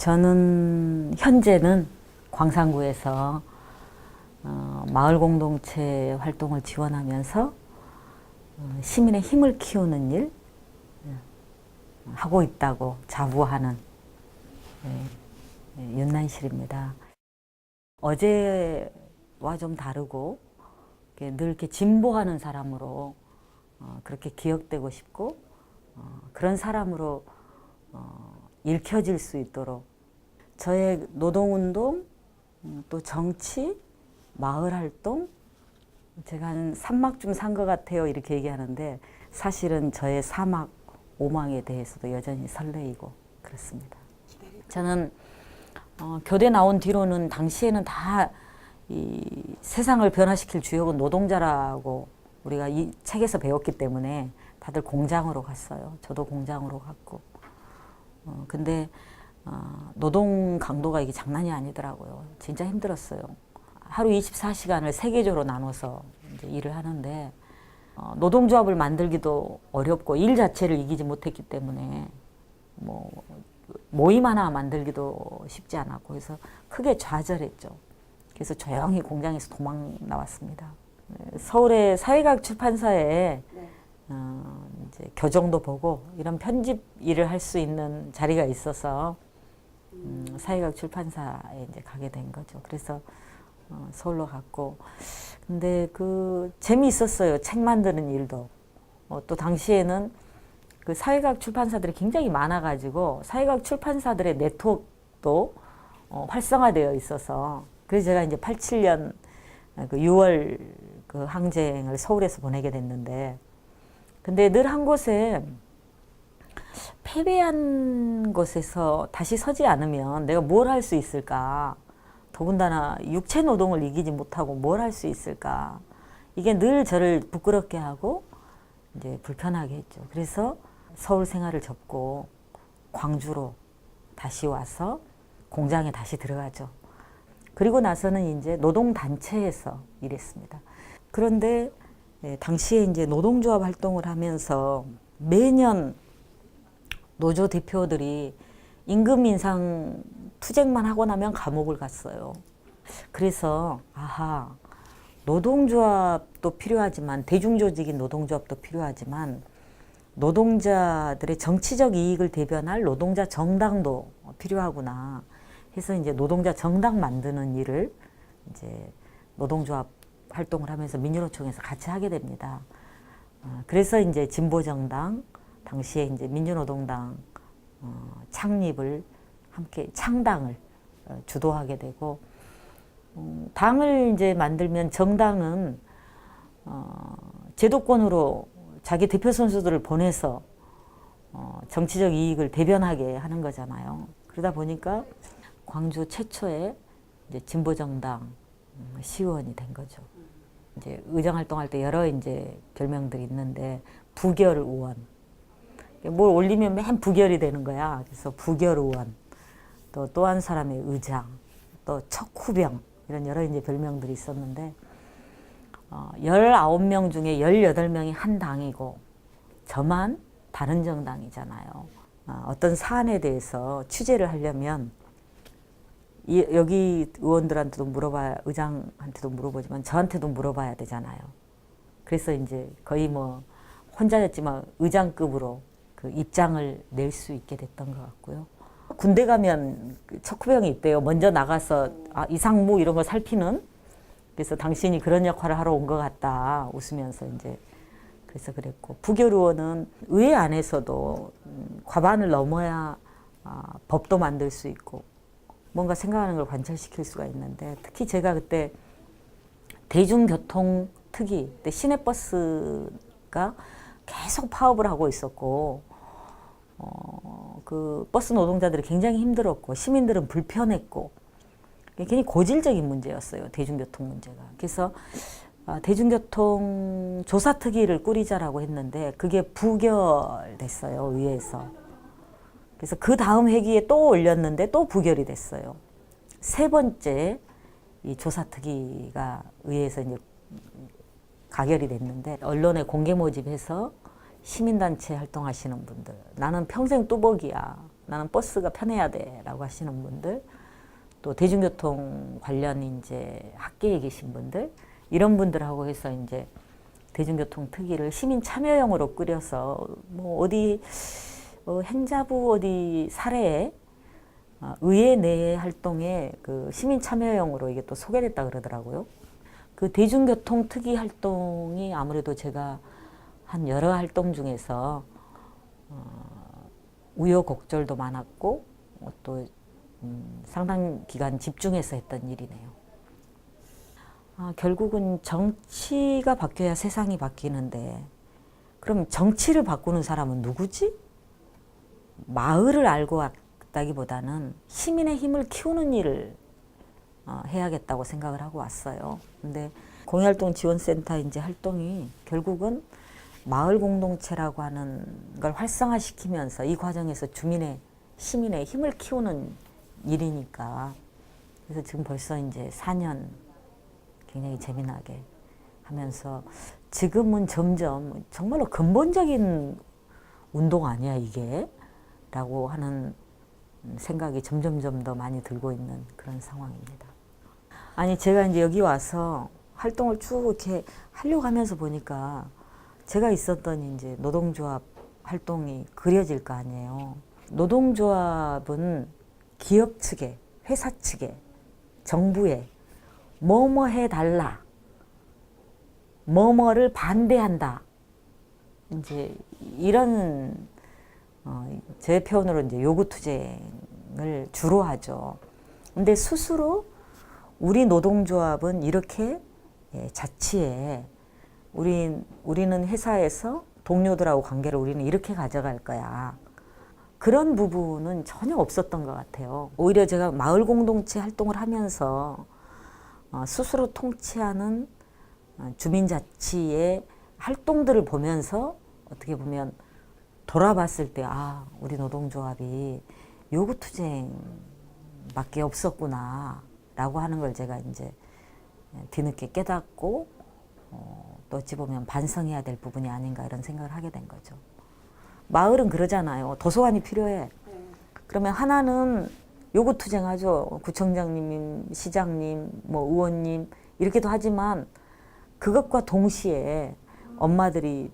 저는 현재는 광산구에서 어, 마을 공동체 활동을 지원하면서 어, 시민의 힘을 키우는 일 어, 하고 있다고 자부하는 예, 예, 윤난실입니다. 어제와 좀 다르고 늘 이렇게 진보하는 사람으로 어, 그렇게 기억되고 싶고 어, 그런 사람으로 어, 읽혀질 수 있도록 저의 노동운동 음, 또 정치 마을 활동 제가 한 삼막중 산것 같아요 이렇게 얘기하는데 사실은 저의 사막 오망에 대해서도 여전히 설레이고 그렇습니다. 저는 어, 교대 나온 뒤로는 당시에는 다 이 세상을 변화시킬 주역은 노동자라고 우리가 이 책에서 배웠기 때문에 다들 공장으로 갔어요. 저도 공장으로 갔고. 어, 근데 어, 노동 강도가 이게 장난이 아니더라고요. 진짜 힘들었어요. 하루 24시간을 세계적으로 나눠서 이제 일을 하는데 어, 노동조합을 만들기도 어렵고 일 자체를 이기지 못했기 때문에 뭐 모임 하나 만들기도 쉽지 않았고 그래서 크게 좌절했죠. 그래서 조용히 공장에서 도망 나왔습니다. 서울의 사회과학 출판사에 어, 이제 교정도 보고 이런 편집 일을 할 수 있는 자리가 있어서 음, 사회과학 출판사에 이제 가게 된 거죠. 그래서 어, 서울로 갔고 근데 그 재미있었어요. 책 만드는 일도. 어, 또 당시에는 그 사회과학 출판사들이 굉장히 많아가지고 사회과학 출판사들의 네트워크도 어, 활성화되어 있어서 그래서 제가 이제 87년 그 6월 그 항쟁을 서울에서 보내게 됐는데 근데 늘 한 곳에 패배한 곳에서 다시 서지 않으면 내가 뭘 할 수 있을까? 더군다나 육체 노동을 이기지 못하고 뭘 할 수 있을까? 이게 늘 저를 부끄럽게 하고 이제 불편하게 했죠. 그래서 서울 생활을 접고 광주로 다시 와서 공장에 다시 들어가죠. 그리고 나서는 이제 노동단체에서 일했습니다. 그런데 예, 당시에 이제 노동조합 활동을 하면서 매년 노조 대표들이 임금 인상 투쟁만 하고 나면 감옥을 갔어요. 그래서 아하 노동조합도 필요하지만 대중조직인 노동조합도 필요하지만 노동자들의 정치적 이익을 대변할 노동자 정당도 필요하구나 해서 이제 노동자 정당 만드는 일을 이제 노동조합 활동을 하면서 민주노총에서 같이 하게 됩니다. 어, 그래서 이제 진보 정당 당시에 이제 민주노동당 어, 창립을 함께 창당을 어, 주도하게 되고 음, 당을 이제 만들면 정당은 어, 제도권으로 자기 대표 선수들을 보내서 어, 정치적 이익을 대변하게 하는 거잖아요. 그러다 보니까 광주 최초의 이제 진보 정당 음, 시의원이 된 거죠. 이제 의정 활동할 때 여러 이제 별명들이 있는데 부결 의원. 뭘 올리면 맨 부결이 되는 거야. 그래서 부결 의원. 또 또 한 사람의 의장. 또 척후병. 이런 여러 이제 별명들이 있었는데 어, 19명 중에 18명이 한 당이고 저만 다른 정당이잖아요. 어, 어떤 사안에 대해서 취재를 하려면 이, 여기 의원들한테도 물어봐야 의장한테도 물어보지만 저한테도 물어봐야 되잖아요. 그래서 이제 거의 뭐 혼자였지만 의장급으로 그 입장을 낼 수 있게 됐던 것 같고요. 군대 가면 그 척후병이 있대요. 먼저 나가서 아, 이상무 이런 거 살피는. 그래서 당신이 그런 역할을 하러 온 것 같다. 웃으면서 이제 그래서 그랬고 부결 의원은 의회 안에서도 음, 과반을 넘어야 아, 법도 만들 수 있고 뭔가 생각하는 걸 관철시킬 수가 있는데 특히 제가 그때 대중교통 그때 시내버스가 계속 파업을 하고 있었고 어, 그 버스 노동자들이 굉장히 힘들었고 시민들은 불편했고 굉장히 고질적인 문제였어요 대중교통 문제가 그래서 아, 대중교통 조사특위를 꾸리자라고 했는데 그게 부결됐어요 의회에서 그래서 그 다음 회기에 또 올렸는데 또 부결이 됐어요. 세 번째 이 조사특위가 의회에서 이제 가결이 됐는데 언론에 공개 모집해서 시민단체 활동하시는 분들 나는 평생 뚜벅이야 나는 버스가 편해야 돼 라고 하시는 분들 또 대중교통 관련 이제 학계에 계신 분들 이런 분들하고 해서 이제 대중교통 특위를 시민 참여형으로 꾸려서 뭐 어디 어, 행자부 어디 사례에 어, 의회 내 활동에 그 시민 참여형으로 이게 또 소개됐다 그러더라고요. 그 대중교통 특위 활동이 아무래도 제가 한 여러 활동 중에서 어, 우여곡절도 많았고 어, 또 음, 상당 기간 집중해서 했던 일이네요. 아, 결국은 정치가 바뀌어야 세상이 바뀌는데 그럼 정치를 바꾸는 사람은 누구지? 마을을 알고 왔다기보다는 시민의 힘을 키우는 일을 어, 해야겠다고 생각을 하고 왔어요. 근데 공활동 지원센터 이제 활동이 결국은 마을 공동체라고 하는 걸 활성화시키면서 이 과정에서 주민의 시민의 힘을 키우는 일이니까 그래서 지금 벌써 이제 4년 굉장히 재미나게 하면서 지금은 점점 정말로 근본적인 운동 아니야 이게 라고 하는 생각이 점점점 더 많이 들고 있는 그런 상황입니다. 아니 제가 이제 여기 와서 활동을 쭉 이렇게 하려고 하면서 보니까 제가 있었던 이제 노동조합 활동이 그려질 거 아니에요. 노동조합은 기업 측에, 회사 측에, 정부에 뭐뭐 해달라, 뭐뭐를 반대한다. 이제 이런 어, 제 표현으로 이제 요구 투쟁을 주로 하죠. 근데 스스로 우리 노동조합은 이렇게 예, 자치에 우리 우리는 회사에서 동료들하고 관계를 우리는 이렇게 가져갈 거야. 그런 부분은 전혀 없었던 것 같아요. 오히려 제가 마을 공동체 활동을 하면서 어, 스스로 통치하는 어, 주민자치의 활동들을 보면서 어떻게 보면 돌아봤을 때, 아, 우리 노동조합이 요구투쟁밖에 없었구나, 라고 하는 걸 제가 이제 뒤늦게 깨닫고, 어, 또 어찌 보면 반성해야 될 부분이 아닌가 이런 생각을 하게 된 거죠. 마을은 그러잖아요. 도서관이 필요해. 그러면 하나는 요구 투쟁하죠. 구청장님, 시장님, 뭐 의원님, 이렇게도 하지만 그것과 동시에 엄마들이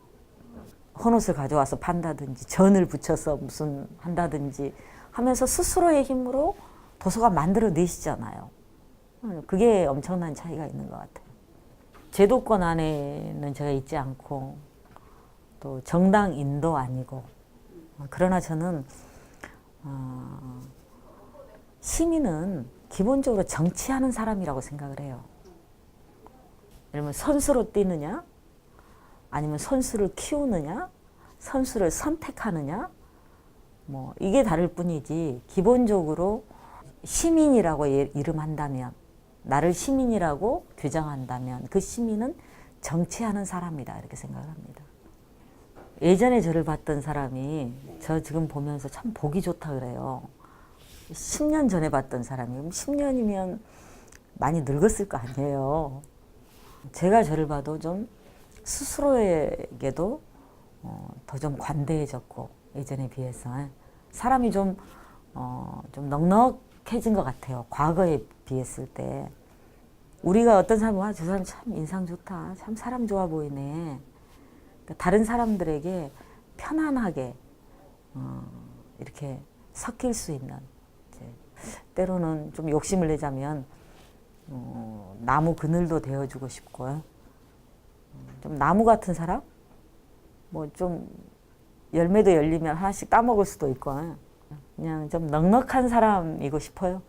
헌옷을 가져와서 판다든지 전을 붙여서 무슨 한다든지 하면서 스스로의 힘으로 도서관 만들어 내시잖아요. 그게 엄청난 차이가 있는 것 같아요. 제도권 안에는 제가 있지 않고 또 정당인도 아니고 그러나 저는 어, 시민은 기본적으로 정치하는 사람이라고 생각을 해요. 예를 선수로 뛰느냐? 아니면 선수를 키우느냐, 선수를 선택하느냐, 뭐 이게 다를 뿐이지 기본적으로 시민이라고 예, 이름한다면 나를 시민이라고 규정한다면 그 시민은 정치하는 사람이다 이렇게 생각을 합니다. 예전에 저를 봤던 사람이 저 지금 보면서 참 보기 좋다 그래요. 10년 전에 봤던 사람이 10년이면 많이 늙었을 거 아니에요. 제가 저를 봐도 좀 스스로에게도 어, 더좀 관대해졌고 예전에 비해서 사람이 좀, 어, 좀 넉넉 해진 것 같아요. 과거에 비했을 때. 우리가 어떤 사람이 와, 저 사람 참 인상 좋다. 참 사람 좋아 보이네. 그러니까 다른 사람들에게 편안하게 어, 이렇게 섞일 수 있는 때로는 좀 욕심을 내자면 어, 나무 그늘도 되어주고 싶고요. 좀 나무 같은 사람? 뭐 좀 열매도 열리면 하나씩 따먹을 수도 있고 그냥 좀 넉넉한 사람이고 싶어요.